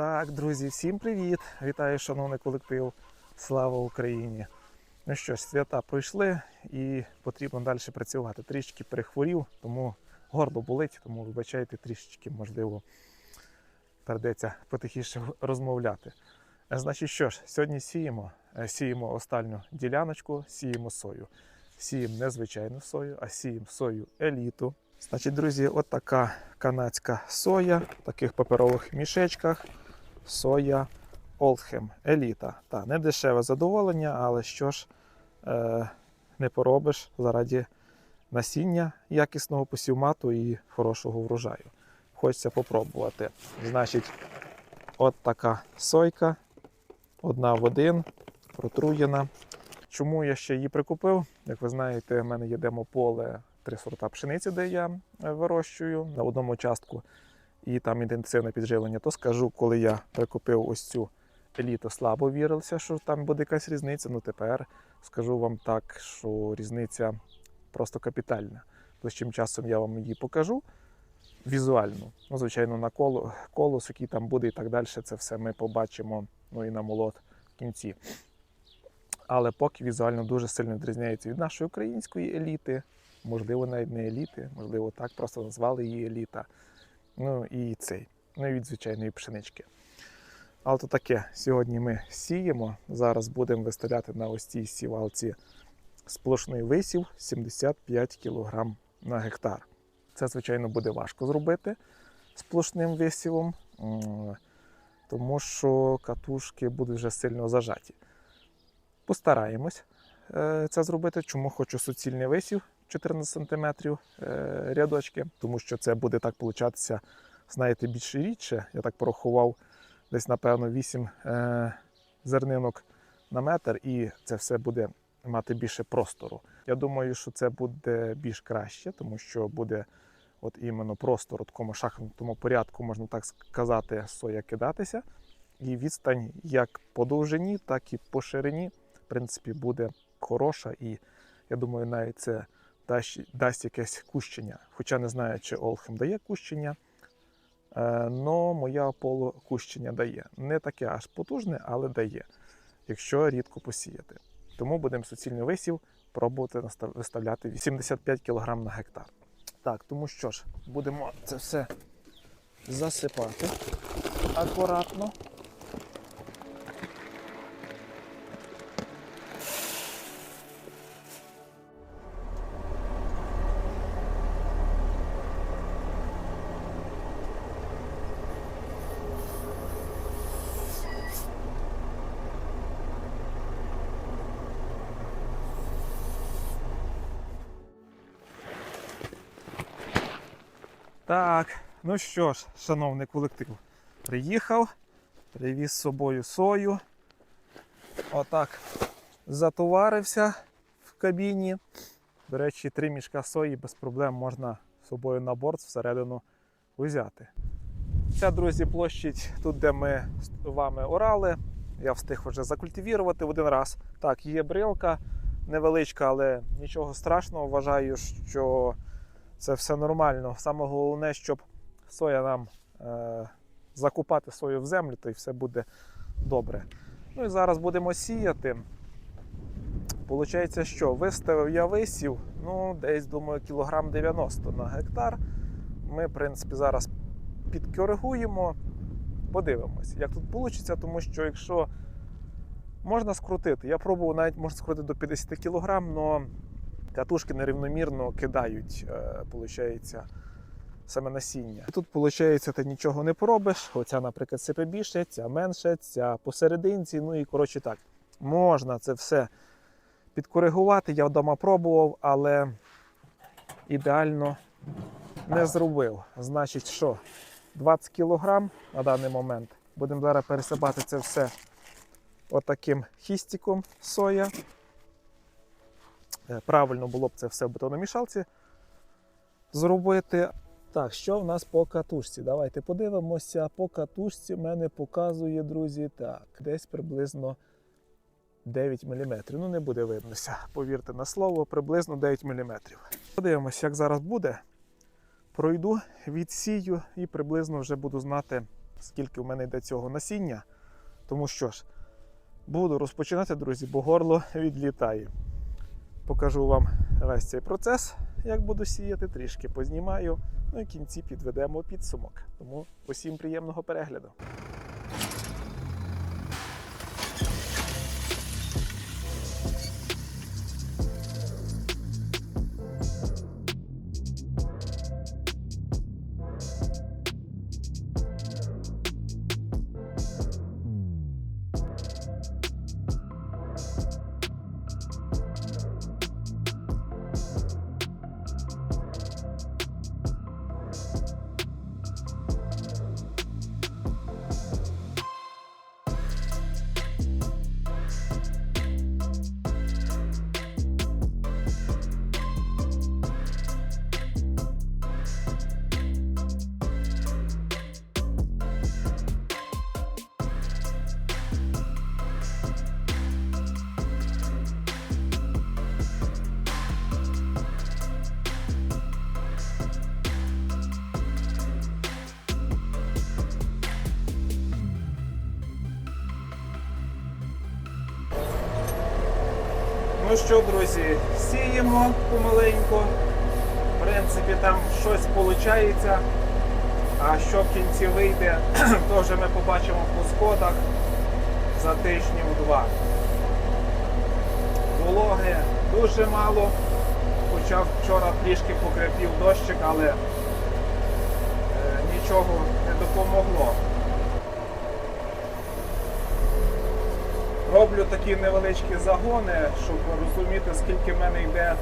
Так, друзі, всім привіт! Вітаю, шановний колектив. Слава Україні! Ну що ж, свята пройшли і потрібно далі працювати. Трішки перехворів, тому горло болить, тому вибачайте, трішечки, можливо, придеться потихіше розмовляти. Е, Значить, що ж, сьогодні сіємо, Е, сіємо останню діляночку, сіємо сою. Сіємо не звичайну сою, а сіємо сою еліту. Значить, друзі, от така канадська соя в таких паперових мішечках. Соя Олдхем Еліта. Та, не дешеве задоволення, але що ж е, не поробиш заради насіння якісного посівмату і хорошого врожаю. Хочеться попробувати. Значить, от така сойка, одна в один, протруєна. Чому я ще її прикупив? Як ви знаєте, в мене є демополе три сорта пшениці, де я е, вирощую на одному частку, і там інтенсивне підживлення. То скажу, коли я прикупив ось цю еліту, слабо вірилося, що там буде якась різниця. Ну тепер скажу вам так, що різниця просто капітальна. Ближчим часом я вам її покажу візуально. Ну, звичайно, на коло, колос, який там буде і так далі, це все ми побачимо ну, і на молот в кінці. Але поки візуально дуже сильно відрізняється від нашої української еліти, можливо, навіть не еліти, можливо, так просто назвали її еліта. Ну і цей, ну і від звичайної пшенички. Але то таке, сьогодні ми сіємо. Зараз будемо виставляти на ось цій сівалці сплошний висів 75 кг на гектар. Це, звичайно, буде важко зробити сплошним висівом, тому що катушки будуть вже сильно зажаті. Постараємось е, це зробити. Чому хочу суцільний висів 14 см рядочки, тому що це буде так получатися, знаєте, більше рідше. Я так порахував десь, напевно, 8 е, зернинок на метр, і це все буде мати більше простору. Я думаю, що це буде більш краще, тому що буде от іменно простор у такому шахматному порядку, можна так сказати, соя кидатися. І відстань як по довжині, так і по ширині, в принципі, буде хороша. І я думаю, навіть це дасть, якесь кущення. Хоча не знаю, чи Олхем дає кущення. але моя Аполло кущення дає. Не таке аж потужне, але дає, якщо рідко посіяти. Тому будемо суцільний висів пробувати виставляти 85 кг на гектар. Так, тому що ж, будемо це все засипати акуратно. Так, ну що ж, шановний колектив, приїхав, привіз з собою сою. Отак затоварився в кабіні. До речі, три мішка сої без проблем можна з собою на борт всередину взяти. Ця, друзі, площадь тут, де ми з вами орали. Я встиг вже закультивірувати один раз. Так, є брилка невеличка, але нічого страшного. Вважаю, що це все нормально. Саме головне, щоб соя нам е, закупати сою в землю, то і все буде добре. Ну і зараз будемо сіяти. Получається, що виставив я висів, ну, десь, думаю, кілограм 90 на гектар. Ми, в принципі, зараз підкоригуємо, подивимось, як тут вийде, тому що якщо можна скрутити, я пробував навіть можна скрутити до 50 кг, але катушки нерівномірно кидають, е, получається, саме насіння. Тут, виходить, ти нічого не поробиш. Оця, наприклад, сипе більше, ця менше, ця посерединці. Ну і коротше так, можна це все підкоригувати. Я вдома пробував, але ідеально не зробив. Значить, що 20 кг на даний момент. Будемо зараз пересипати це все отаким хістиком соя. Е, Правильно було б це все в бетономішалці зробити. Так, що в нас по катушці? Давайте подивимося. По катушці мене показує, друзі, так, десь приблизно 9 мм. Ну, не буде виднося, повірте на слово, приблизно 9 мм. Подивимося, як зараз буде. Пройду, відсію і приблизно вже буду знати, скільки в мене йде цього насіння. Тому що ж, буду розпочинати, друзі, бо горло відлітає. Покажу вам весь цей процес, як буду сіяти, трішки познімаю. Ну і в кінці підведемо підсумок. Тому усім приємного перегляду. Ну що, друзі, сіємо помаленьку. В принципі, там щось виходить. А що в кінці вийде, то вже ми побачимо по сходах за тижнів два. Вологи дуже мало. Хоча вчора трішки покрепів дощик, але е, нічого не допомогло. Роблю такі невеличкі загони, щоб розуміти, скільки в мене йде е,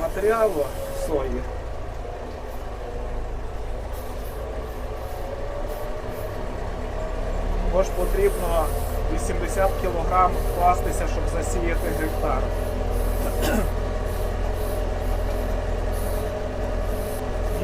матеріалу сої. Тож потрібно 80 кг вкластися, щоб засіяти гектар.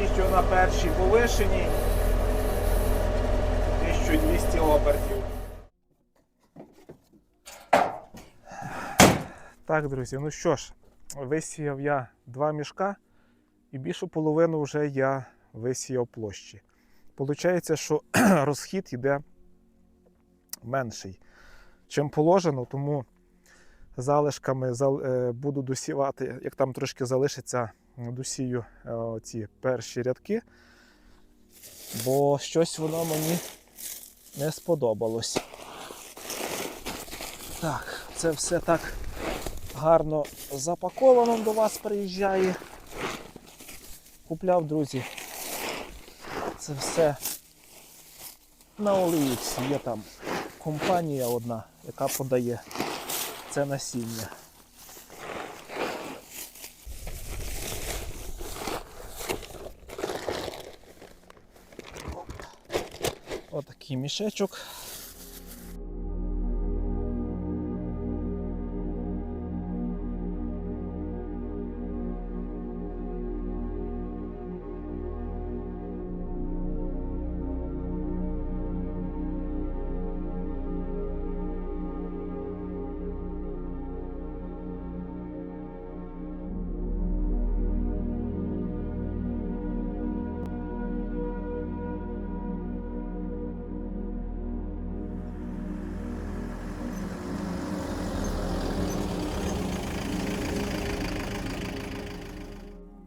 Їжджу на першій повишеній 1200 обертів. Так, друзі, ну що ж, висіяв я два мішка, і більшу половину вже я висіяв площі. Получається, що розхід йде менший, чим положено, тому залишками е, буду досівати, як там трошки залишиться, досію е, ці перші рядки, бо щось воно мені не сподобалось. Так, це все так гарно запаковано до вас приїжджає. Купляв, друзі. Це все на Оліївці. Є там компанія одна, яка подає це насіння. Отакий мішечок.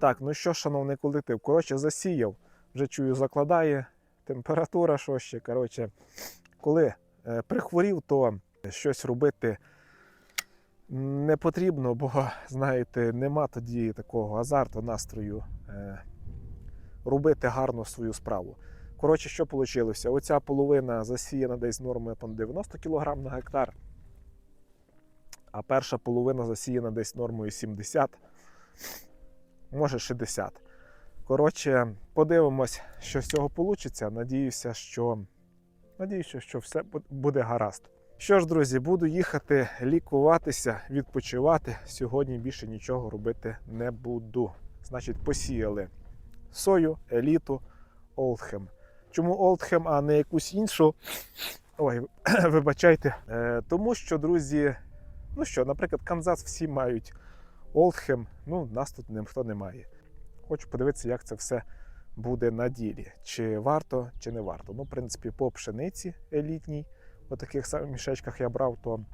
Так, ну що, шановний колектив, коротше, засіяв. Вже чую, закладає температура, що ще. Коротше, коли е, прихворів, то щось робити не потрібно, бо, знаєте, нема тоді такого азарту, настрою е, робити гарно свою справу. Коротше, що вийшло? Оця половина засіяна десь нормою 90 кг на гектар, а перша половина засіяна десь нормою 70 може 60. Коротше, подивимось, що з цього вийде. Надіюся, що надіюся, що все буде гаразд. Що ж, друзі, буду їхати лікуватися, відпочивати. Сьогодні більше нічого робити не буду. Значить, посіяли сою, еліту, Олдхем. Чому Олдхем, а не якусь іншу? Ой, вибачайте. Е, тому що, друзі, ну що, наприклад, Канзас всі мають Олдхем, ну, нас тут ніхто не має. Хочу подивитися, як це все буде на ділі. Чи варто, чи не варто. Ну, в принципі, по пшениці елітній, у таких самих мішечках я брав, то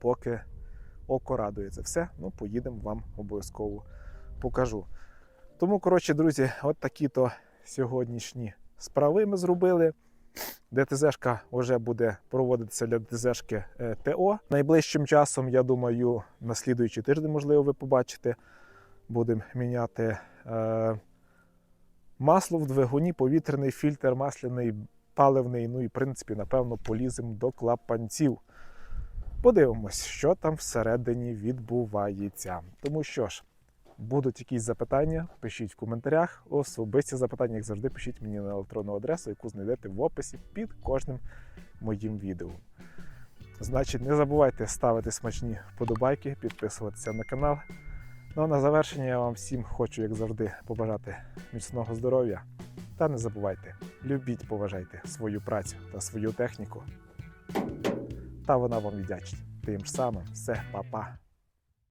поки око радується. Все, ну поїдемо вам обов'язково покажу. Тому, коротше, друзі, от такі то сьогоднішні справи ми зробили. ДТЗшка вже буде проводитися для ДТЗшки е, ТО. Найближчим часом, я думаю, на слідуючий тиждень, можливо, ви побачите, будемо міняти е, масло в двигуні, повітряний фільтр, масляний, паливний. Ну і, в принципі, напевно, поліземо до клапанців. Подивимось, що там всередині відбувається. Тому що ж, будуть якісь запитання, пишіть в коментарях. Особисті запитання, як завжди, пишіть мені на електронну адресу, яку знайдете в описі під кожним моїм відео. Значить, не забувайте ставити смачні вподобайки, підписуватися на канал. Ну а на завершення я вам всім хочу, як завжди, побажати міцного здоров'я. Та не забувайте, любіть, поважайте свою працю та свою техніку. Та вона вам віддячить. Тим ж самим, все, па-па.